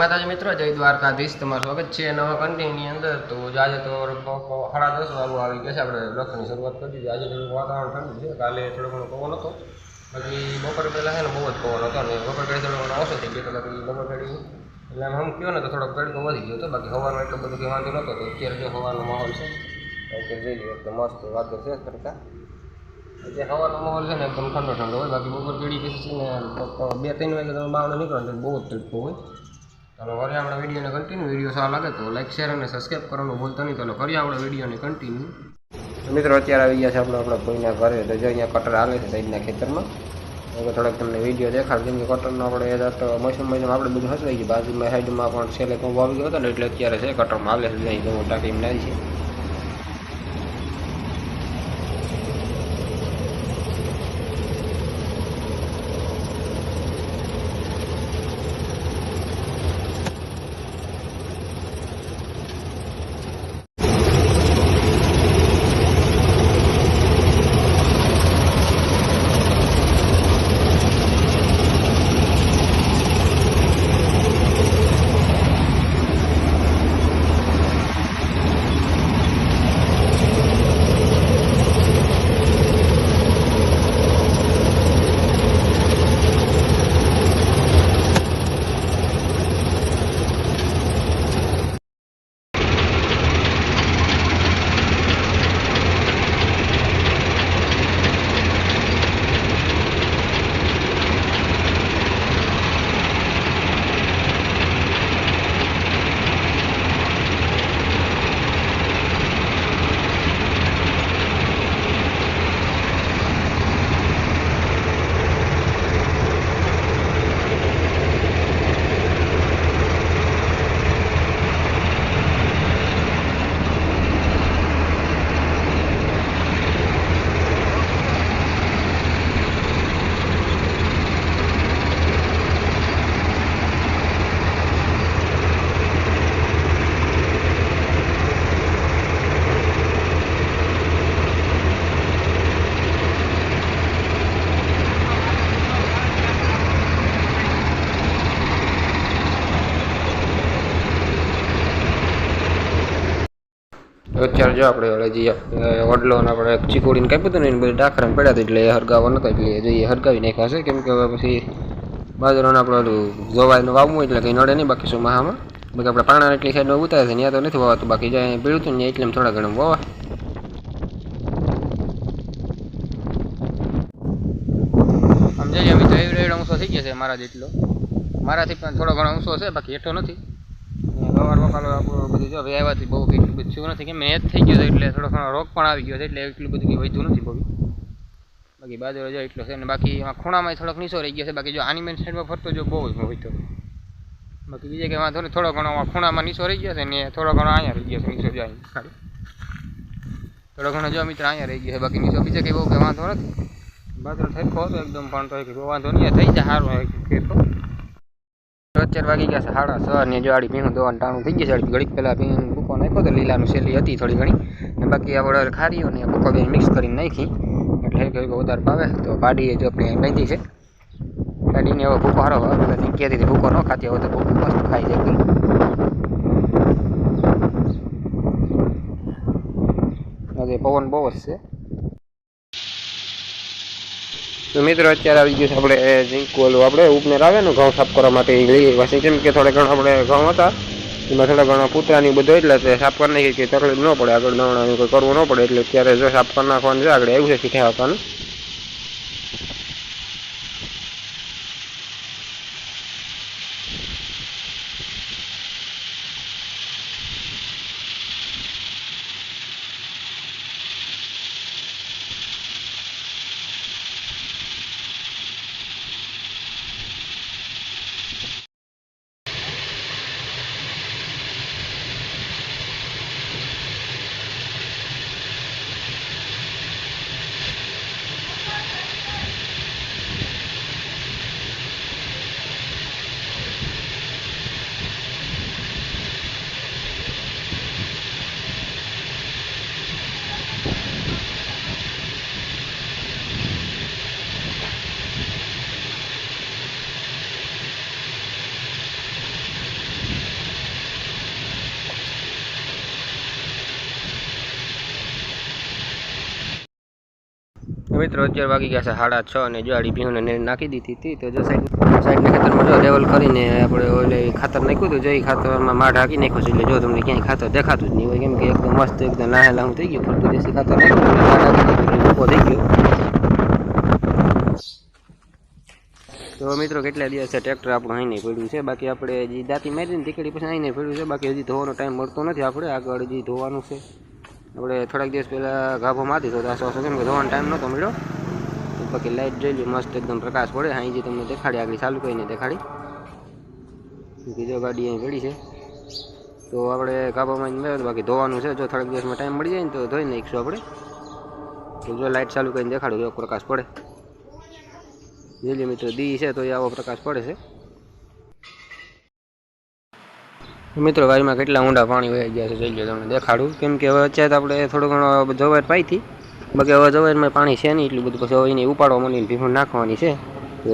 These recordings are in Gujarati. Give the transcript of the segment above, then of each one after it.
માતાજી મિત્રો, જય દ્વારકાધીશ. તમારું સ્વાગત છે નવા કન્ટેન્ટની અંદર. તો આજે તો સાડા દસ વાગો આવી ગયા છે. આપણે લખની શરૂઆત કરી દીધી. આજે થોડુંક વાતાવરણ ઠંડુ છે. કાલે થોડો ઘણો પવન હતો. બાકી બપોર પહેલાં છે ને બહુ જ પવન હતો. અને બપોર ઘડી થોડો ઘણો ઓછો થઈ ગયો તો બપોર ઘડી એટલે આમ કહ્યો ને તો થોડોક તડકો વધી ગયો હતો. બાકી હવાનો એટલો બધો કંઈ વાંધો નહોતો. તો અત્યારે જો હવાનો માહોલ છે અત્યારે જઈ લઈએ. એકદમ મસ્ત વાતો છે કરતા જે હવાનો માહોલ છે ને એકદમ ઠંડો ઠંડો હોય. બાકી બપોર પેઢી પછી છે ને બે ત્રણ વાગે તમે બહાર નીકળો ને બહુ જ તડકો હોય. ચાલો કરીએ આપણે વિડીયોને કન્ટિન્યુ વીડિયો સારો લાગે તો લાઈક શેર અને સબસ્ક્રાઈબ કરવાનું ભૂલતા નહીં. ચાલો કરીએ આપણે વિડીયોને કન્ટિન્યુ મિત્રો અત્યારે આવી ગયા છે આપણે આપણા કોઈના ઘરે. તો જો અહીંયા કટર આવે છે સાઈડના ખેતરમાં. હવે થોડાક તમને વીડિયો દેખાડ. કેમ કે કટરનો આપણે એ તો મોસમ મોસમ આપણે બધું હસવાઈ ગયું. બાજુમાં સાઈડમાં પણ છેલ્લે તો આવી ગયો હતો ને, એટલે અત્યારે છે કટરમાં આવે છે. નહીં તો ટાકી નાખી છે. અત્યારે જો આપણે ઓલે જે વડલો અને આપણે ચીકોડીને કાપ્યું હતું ને એને બધું ડાખરાને પડ્યા હતા એટલે એ હરગાવા નતા એટલે જોઈએ, હરગાવી નાખ્યા છે. કેમ કે હવે પછી બાજરાનું આપણે ઓલું વાવવું એટલે કંઈ નડે નહીં બાકી શું મહામાં. બાકી આપણે પાણા એટલી સાઈડમાં ઉતારે છે, ત્યાં તો નથી વાવાતું. બાકી જ્યાં પીળું હતું ને એટલે થોડા ઘણું વાવા સમજાય અમે તો એવરેડ અંશો થઈ ગયા છે મારા જેટલો. મારાથી પણ થોડો ઘણો અંશો છે, બાકી હેઠો નથી. સવાર વકાલો બધું જો વ્યવહારથી બહુ એટલું બધું થયું નથી કે મેં જ થઈ ગયો એટલે થોડો ઘણો રોગ પણ આવી ગયો છે એટલે એટલું બધું કંઈ વધ્યું નથી બહુ. બાકી બાજુ જો એટલો છે અને બાકી એમાં ખૂણામાં થોડોક નીચો રહી ગયો છે, બાકી જો આની મેન સાઈડમાં ફરતો જો બહુ હોય તો બાકી બીજે કંઈ વાંધો નહીં, થોડો ઘણો ખૂણામાં નીચો રહી ગયો છે ને થોડો ઘણો અહીંયા રહી ગયો છે, નીચો જાય ખાલી. થોડો ઘણો જો મિત્ર અહીંયા રહી ગયો છે, બાકી નીચો બીજે કંઈ બહુ કંઈ વાંધો નથી. બાજરો ઠેકો હતો એકદમ પણ તો વાંધો નહીં થઈ જાય સારું ખેતો અત્યાર વાગી ગયા સાડા છ ને જો આડી ભીણું દોવાનું ટાણું થઈ ગયું છે ઘડીક પહેલાં ભીન ભૂકો નાખ્યો તો લીલાનું શેલી હતી થોડી ઘણી. ને બાકી આપણે ખારીઓ ને ભૂકો બે મિક્સ કરીને નાખી. એટલે કે વધારે ભાવે. તો ગાડીએ જો આપણે બાંધી છે. ગાડીને એવો ભૂકો હારો હતી, ભૂકો ન ખાતી, હવે તો ભૂકો મસ્ત ખાઈ જાય આજે પવન બહુ જ છે. તો મિત્રો, અત્યારે આવી ગયું છે આપણે ઝીંક ઓલું. આપણે ઉપનેર આવે ને, ઘઉં સાફ કરવા માટે પછી કેમ કે થોડા ઘણા આપણે ઘઉં હતા. એમાં થોડા ઘણા કૂતરાની બધું એટલે તે સાફ કરી નાખી કે તકલીફ ન પડે. આગળ દવણાનું કોઈ કરવું ન પડે. એટલે અત્યારે જો સાફ કરી નાખવાનું છે, આગળ આવ્યું છે, શીખ્યા મિત્રો, અત્યારે વાગી ગયા છે સાડા છ અને જ્વાળી આડી નાખી દીધી હતી, તો જો સાઈડ સાઈડના ખેતરમાં જો લેવલ કરીને આપણે ઓલે ખાતર નાખ્યું હતું, જો એ ખાતરમાં માઢ હાકી નાખ્યું છે, એટલે જો તમને ક્યાંય ખાતર દેખાતું જ નહીં હોય, કેમ કે એકદમ મસ્ત, એકદમ લાહે લાહું થઈ ગયું, ફરતું દેશી ખાતર નાખ્યું ઊભો થઈ ગયો. તો મિત્રો, કેટલા દિવસે ટ્રેક્ટર આપણું અહીં નહીં પડ્યું છે, બાકી આપણે જે દાંતી મારીને તીકડી પછી અહીં નહીં પડ્યું છે, બાકી હજી ધોવાનો ટાઈમ મળતો નથી આપણે, આગળ હજી ધોવાનું છે. આપણે થોડાક દિવસ પહેલાં ગાભો માતી તો ધોવાનો ટાઈમ નહોતો મળ્યો. બાકી લાઇટ જોઈ મસ્ત એકદમ પ્રકાશ પડે. અહીં જે તમને દેખાડી, આગળ ચાલુ કરીને દેખાડી. બીજો ગાડી અહીં પડી છે. તો આપણે ગાભામાં મેળવ્યું. બાકી ધોવાનું છે. જો થોડાક દિવસમાં ટાઈમ મળી જાય ને તો ધોઈ નાખીશું આપણે. જો લાઇટ ચાલુ કરીને દેખાડું, જો પ્રકાશ પડે. લીલી મિત્રો, દી છે તો એ આવો પ્રકાશ પડે છે. મિત્રો વાડીમાં કેટલા ઊંડા પાણી વહી ગયા છે, જોઈ લો તમને દેખાડું. કેમ કે હવે અત્યારે આપણે થોડો ઘણો જવાર પાઈ હતી બાકી હવે જવારમાં પાણી છે નહીં, એટલું બધું પછી હવે એને ઉપાડવા મળીને ભીમણ નાખવાની છે.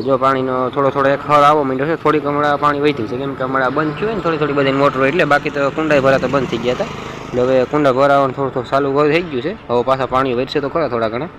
જો પાણીનો થોડો થોડો એક હળ આવો માંડ્યો છે, થોડીક હમણાં પાણી વહી છે. કેમ કે હમણાં બંધ થયું હોય ને, થોડી થોડી બધી મોટરો એટલે બાકી તો કુંડાઈ ભરા તો બંધ થઈ ગયા હતા. એટલે હવે કુંડા ભરાવાનું થોડું થોડું ચાલુ થઈ ગયું છે. હવે પાછા પાણી વધશે તો ખરા થોડા ઘણા.